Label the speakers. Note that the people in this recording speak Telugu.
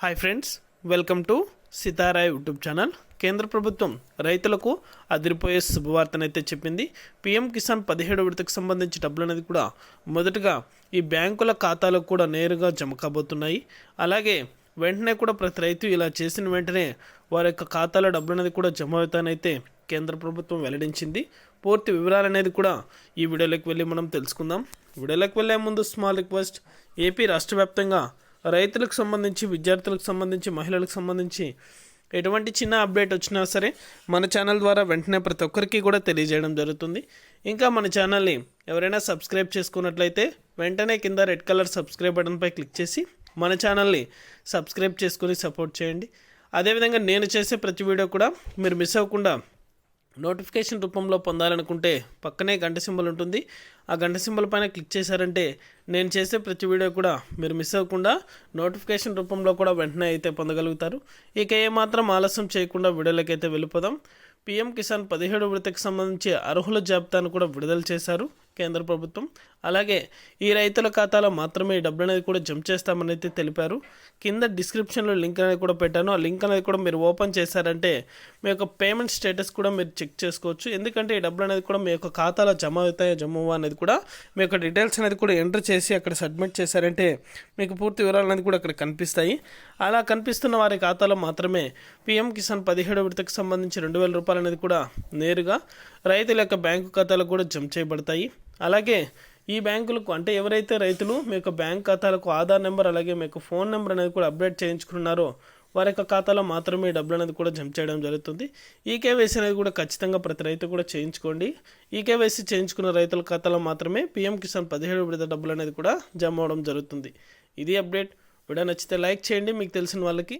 Speaker 1: Hi friends welcome to Sitara YouTube channel కేంద్ర ప్రభుత్వం రైతులకు అదిరిపోయే శుభవార్తనైతే చెప్పింది. పీఎం కిసాన్ పదిహేడు విడతకు సంబంధించి డబ్బులు అనేది కూడా మొదటగా ఈ బ్యాంకుల ఖాతాలకు కూడా నేరుగా జమ కాబోతున్నాయి. అలాగే వెంటనే కూడా ప్రతి రైతు ఇలా చేసిన వెంటనే వారి యొక్క ఖాతాలో డబ్బులు అనేది కూడా జమ అవుతానైతే కేంద్ర ప్రభుత్వం వెల్లడించింది. పూర్తి వివరాలు అనేది కూడా ఈ వీడియోలోకి వెళ్ళి మనం తెలుసుకుందాం. వీడియోలోకి వెళ్ళే ముందు స్మాల్ రిక్వెస్ట్ ఏపీ రాష్ట్ర వ్యాప్తంగా రైతులకు సంబంధించి విద్యార్థులకు సంబంధించి మహిళలకు సంబంధించి ఎటువంటి చిన్న అప్డేట్ వచ్చినా సరే మన ఛానల్ ద్వారా వెంటనే ప్రతి ఒక్కరికి కూడా తెలియజేయడం జరుగుతుంది. ఇంకా మన ఛానల్ని ఎవరైనా సబ్స్క్రైబ్ చేసుకున్నట్లయితే వెంటనే కింద రెడ్ కలర్ సబ్స్క్రైబ్ బటన్పై క్లిక్ చేసి మన ఛానల్ని సబ్స్క్రైబ్ చేసుకుని సపోర్ట్ చేయండి. అదేవిధంగా నేను చేసే ప్రతి వీడియో కూడా మీరు మిస్ అవ్వకుండా నోటిఫికేషన్ రూపంలో పొందాలనుకుంటే పక్కనే గంట సింబల్ ఉంటుంది. ఆ గంట సింబల్ పైన క్లిక్ చేశారంటే నేను చేసే ప్రతి వీడియో కూడా మీరు మిస్ అవ్వకుండా నోటిఫికేషన్ రూపంలో కూడా వెంటనే అయితే పొందగలుగుతారు. ఇక ఏమాత్రం ఆలస్యం చేయకుండా వీడియోలోకి అయితే వెళ్ళిపోదాం. పీఎం కిసాన్ పదిహేడు విడతకు సంబంధించి అర్హుల జాబితాను కూడా విడుదల చేశారు. కేంద్ర ప్రభుత్వం. అలాగే ఈ రైతుల ఖాతాలో మాత్రమే ఈ డబ్బులు అనేది కూడా జమ చేస్తామని అయితే తెలిపారు. కింద డిస్క్రిప్షన్లో లింక్ అనేది కూడా పెట్టాను. ఆ లింక్ అనేది కూడా మీరు ఓపెన్ చేశారంటే మీ యొక్క పేమెంట్ స్టేటస్ కూడా మీరు చెక్ చేసుకోవచ్చు. ఎందుకంటే ఈ డబ్బులు అనేది కూడా మీ యొక్క ఖాతాలో జమ అవుతాయో జమ అనేది కూడా మీ యొక్క డీటెయిల్స్ అనేది కూడా ఎంటర్ చేసి అక్కడ సబ్మిట్ చేశారంటే మీకు పూర్తి వివరాలు అనేది కూడా అక్కడ కనిపిస్తాయి. అలా కనిపిస్తున్న వారి ఖాతాలో మాత్రమే పీఎం కిసాన్ పదిహేడు విడతకు సంబంధించి రెండు వేల రూపాయలు అనేది కూడా నేరుగా రైతుల యొక్క బ్యాంకు ఖాతాలకు కూడా జమ చేయబడతాయి. అలాగే ఈ బ్యాంకులకు అంటే ఎవరైతే రైతులు మీ యొక్క బ్యాంక్ ఖాతాలకు ఆధార్ నెంబర్ అలాగే మీ యొక్క ఫోన్ నెంబర్ అనేది కూడా అప్డేట్ చేయించుకున్నారో వారి యొక్క ఖాతాలో మాత్రమే డబ్బులు అనేది కూడా జమ చేయడం జరుగుతుంది. ఈ కేవైసీ అనేది కూడా ఖచ్చితంగా ప్రతి రైతు కూడా చేయించుకోండి. ఈ కేవైసీ చేయించుకున్న రైతుల ఖాతాలో మాత్రమే పీఎం కిసాన్ పదిహేడు విడత డబ్బులు అనేది కూడా జమ అవడం జరుగుతుంది. ఇది అప్డేట్. వీడియో నచ్చితే లైక్ చేయండి. మీకు తెలిసిన వాళ్ళకి